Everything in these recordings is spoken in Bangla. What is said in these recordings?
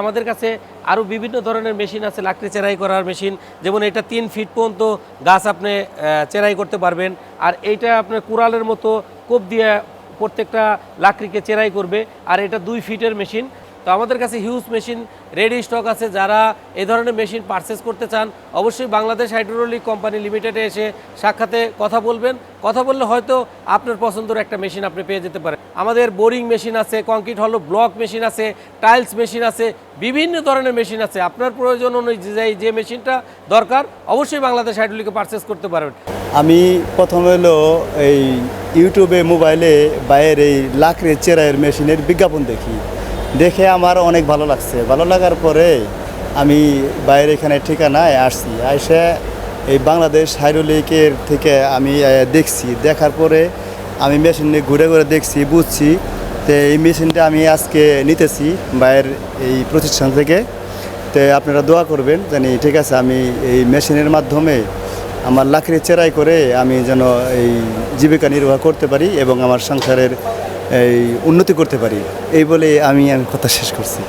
আমাদের কাছে আরও বিভিন্ন ধরনের মেশিন আছে, লাকড়ি চেরাই করার মেশিন, যেমন এটা তিন ফিট পর্যন্ত গাছ আপনি চেরাই করতে পারবেন। আর এইটা আপনার কুড়ালের মতো কোপ দিয়ে প্রত্যেকটা লাকড়িকে চেরাই করবে। আর এটা দুই ফিটের মেশিন তো আমাদের কাছে হিউজ মেশিন রেডি স্টক আছে, যারা এ ধরনের মেশিন পারচেস করতে চান, অবশ্যই বাংলাদেশ হাইড্রোলিক কোম্পানি লিমিটেডে এসে সাক্ষাতে কথা বলবেন। কথা বললে হয়তো আপনার পছন্দের একটা মেশিন আপনি পেয়ে যেতে পারেন। আমাদের বোরিং মেশিন আছে কংক্রিট হলো ব্লক মেশিন আছে টাইলস মেশিন আছে, বিভিন্ন ধরনের মেশিন আছে। আপনার প্রয়োজন অনুযায়ী যে মেশিনটা দরকার, অবশ্যই বাংলাদেশ হাইড্রোলিকে পারচেস করতে পারবেন। আমি প্রথম হলো এই ইউটিউবে মোবাইলে বাইরের এই লাকড়ির চেরাইয়ের মেশিনের বিজ্ঞাপন দেখি। দেখে আমার অনেক ভালো লাগছে। ভালো লাগার পরে আমি বাইরে এখানে ঠিকানায় আসছি। এসে এই বাংলাদেশ হাইড্রোলিকের থেকে আমি দেখছি। দেখার পরে আমি মেশিন নিয়ে ঘুরে ঘুরে দেখছি, বুঝছি তো এই মেশিনটা আমি আজকে নিতেছি বাইরের এই প্রতিষ্ঠান থেকে। তো আপনারা দোয়া করবেন জানি, ঠিক আছে, আমি এই মেশিনের মাধ্যমে আমার লাকড়ি চেরাই করে আমি যেন এই জীবিকা নির্বাহ করতে পারি এবং আমার সংসারের এই উন্নতি করতে পারি। এই বলে আমি আমি কথা শেষ করছি।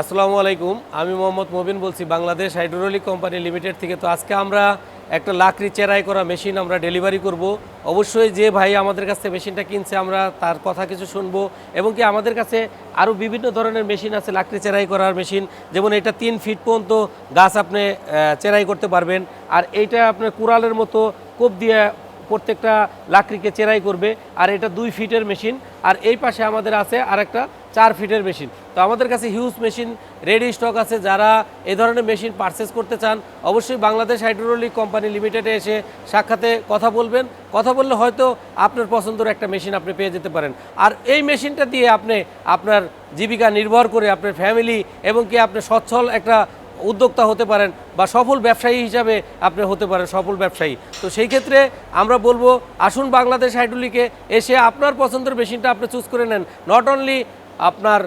আসসালামু আলাইকুম, আমি মোহাম্মদ মবিন বলছি, বাংলাদেশ হাইড্রোলিক কোম্পানি লিমিটেড থেকে। তো আজকে আমরা একটা লাকড়ি চেরাই করা মেশিন আমরা ডেলিভারি করব। অবশ্যই যে ভাই আমাদের কাছে মেশিনটা কিনছে, আমরা তার কথা কিছু শুনব। এবং কি আমাদের কাছে আরও বিভিন্ন ধরনের মেশিন আছে, লাকড়ি চেরাই করার মেশিন। যেমন এটা তিন ফিট পর্যন্ত গাছ আপনি চেরাই করতে পারবেন। আর এইটা আপনার কুড়ালের মতো কোপ দিয়ে প্রত্যেকটা লাকড়িকে চেরাই করবে, আর এটা দুই ফিটের মেশিন, আর এই পাশে আমাদের আছে আরেকটা চার ফিটের মেশিন। তো আমাদের কাছে হিউজ মেশিন রেডি স্টক আছে, যারা এ ধরনের মেশিন পারচেস করতে চান, অবশ্যই বাংলাদেশ হাইড্রোলিক কোম্পানি লিমিটেডে এসে সাক্ষাতে কথা বলবেন। কথা বললে হয়তো আপনার পছন্দের একটা মেশিন আপনি পেয়ে যেতে পারেন। আর এই মেশিনটা দিয়ে আপনি আপনার জীবিকা নির্ভর করে আপনার ফ্যামিলি এবং কি আপনি সচ্ছল একটা উদ্যোক্তা হতে পারেন বা সফল ব্যবসায়ী হিসাবে আপনি হতে পারেন, সফল ব্যবসায়ী। তো সেই ক্ষেত্রে আমরা বলব, আসুন বাংলাদেশ হাইড্রোলিকে এসে আপনার পছন্দের মেশিনটা আপনি চুজ করে নেন। নট অনলি আপনার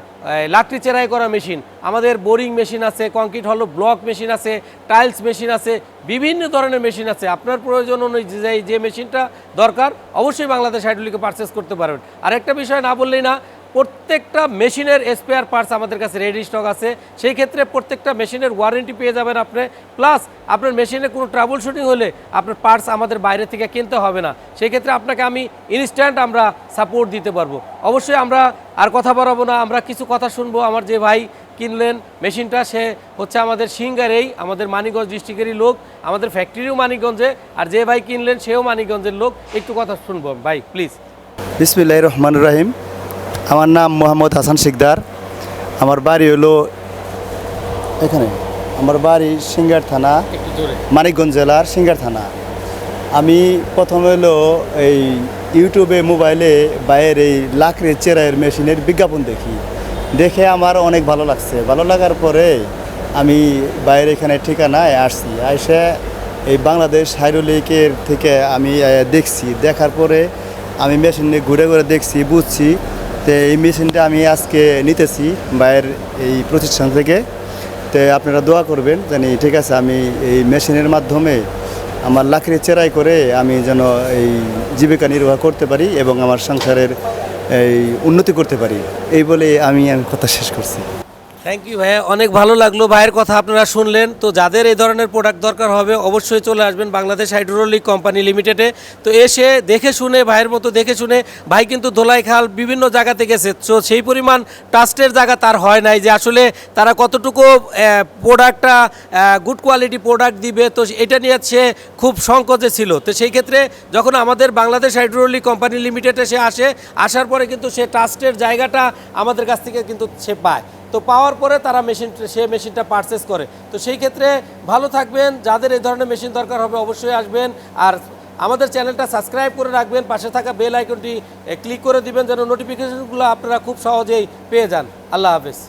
লাকড়ি চেরাই করা মেশিন, আমাদের বোরিং মেশিন আছে কংক্রিট হলো ব্লক মেশিন আছে টাইলস মেশিন আছে, বিভিন্ন ধরনের মেশিন আছে। আপনার প্রয়োজন অনুযায়ী যে মেশিনটা দরকার, অবশ্যই বাংলাদেশ হাইড্রোলিকে পারচেস করতে পারবেন। আর একটা বিষয় না বললেই না প্রত্যেকটা মেশিনের স্পেয়ার পার্টস আমাদের কাছে রেডি স্টক আছে। সেই ক্ষেত্রে প্রত্যেকটা মেশিনের ওয়ারেন্টি পেয়ে যাবেন আপনি। প্লাস আপনার মেশিনে কোনো ট্রাবল শুটিং হলে আপনার পার্টস আমাদের বাইরে থেকে কিনতে হবে না। সেই ক্ষেত্রে আপনাকে আমি ইনস্ট্যান্ট আমরা সাপোর্ট দিতে পারব। অবশ্যই আমরা আর কথা বাড়াবো না। আমরা কিছু কথা শুনব। আমার যে ভাই কিনলেন মেশিনটা, সে হচ্ছে আমাদের সিঙ্গারেই, আমাদের মানিকগঞ্জ ডিস্ট্রিক্টেরই লোক, আমাদের ফ্যাক্টরিও মানিকগঞ্জে। আর যে ভাই কিনলেন, সেও মানিকগঞ্জের লোক। একটু কথা শুনব। ভাই প্লিজ বিসমিল্লাহ রহমান রাহিম। আমার নাম মোহাম্মদ হাসান শিকদার। আমার বাড়ি হলো এখানে। আমার বাড়ি সিঙ্গার থানা মানিকগঞ্জ জেলার সিঙ্গার থানা। আমি প্রথম হলো এই ইউটিউবে মোবাইলে বাইরের এই লাকড়ির চেরাইয়ের মেশিনের বিজ্ঞাপন দেখি। দেখে আমার অনেক ভালো লাগছে। ভালো লাগার পরে আমি বাইরে এখানে ঠিকানায় আসছি। এসে এই বাংলাদেশ হাইড্রোলিকের থেকে আমি দেখছি। দেখার পরে আমি মেশিন নিয়ে ঘুরে ঘুরে দেখছি বুঝছি তো এই মেশিনটা আমি আজকে নিতেছি বাইরের এই প্রতিষ্ঠান থেকে। তো আপনারা দোয়া করবেন জানি ঠিক আছে, আমি এই মেশিনের মাধ্যমে আমার লাকড়ি চেরাই করে আমি যেন এই জীবিকা নির্বাহ করতে পারি এবং আমার সংসারের এই উন্নতি করতে পারি। এই বলে আমি আমি কথা শেষ করছি। থ্যাংক ইউ ভাইয়া। অনেক ভালো লাগল। ভাইয়ের কথা আপনারা শুনলেন। তো যাদের এই ধরনের প্রোডাক্ট দরকার হবে, অবশ্যই চলে আসবেন বাংলাদেশ হাইড্রোলিক কোম্পানি লিমিটেডে তো এসে দেখে শুনে, ভাইয়ের মতো দেখে শুনে, ভাই কিন্তু ধোলাই খাল বিভিন্ন জায়গাতে গেছে। তো সেই পরিমাণ ট্রাস্টের জায়গা তার হয় নাই যে আসলে তারা কতটুকু প্রোডাক্টটা গুড কোয়ালিটি প্রোডাক্ট দিবে। তো এটা নিয়ে সে খুব সংকোচে ছিল। তো সেই ক্ষেত্রে যখন আমাদের বাংলাদেশ হাইড্রোলিক কোম্পানি লিমিটেডে সে আসে, আসার পরে কিন্তু সে ট্রাস্টের জায়গাটা আমাদের কাছ থেকে কিন্তু সে পায়। তো পাওয়ার পরে তারা মেশিন, সে মেশিনটা পারচেস করে। তো সেই ক্ষেত্রে ভালো থাকবেন, যাদের এই ধরনের মেশিন দরকার হবে অবশ্যই আসবেন। আর আমাদের চ্যানেলটা সাবস্ক্রাইব করে রাখবেন, পাশে থাকা বেল আইকনটি ক্লিক করে দিবেন, যেন নোটিফিকেশনগুলো আপনারা খুব সহজেই পেয়ে যান। আল্লাহ হাফেজ।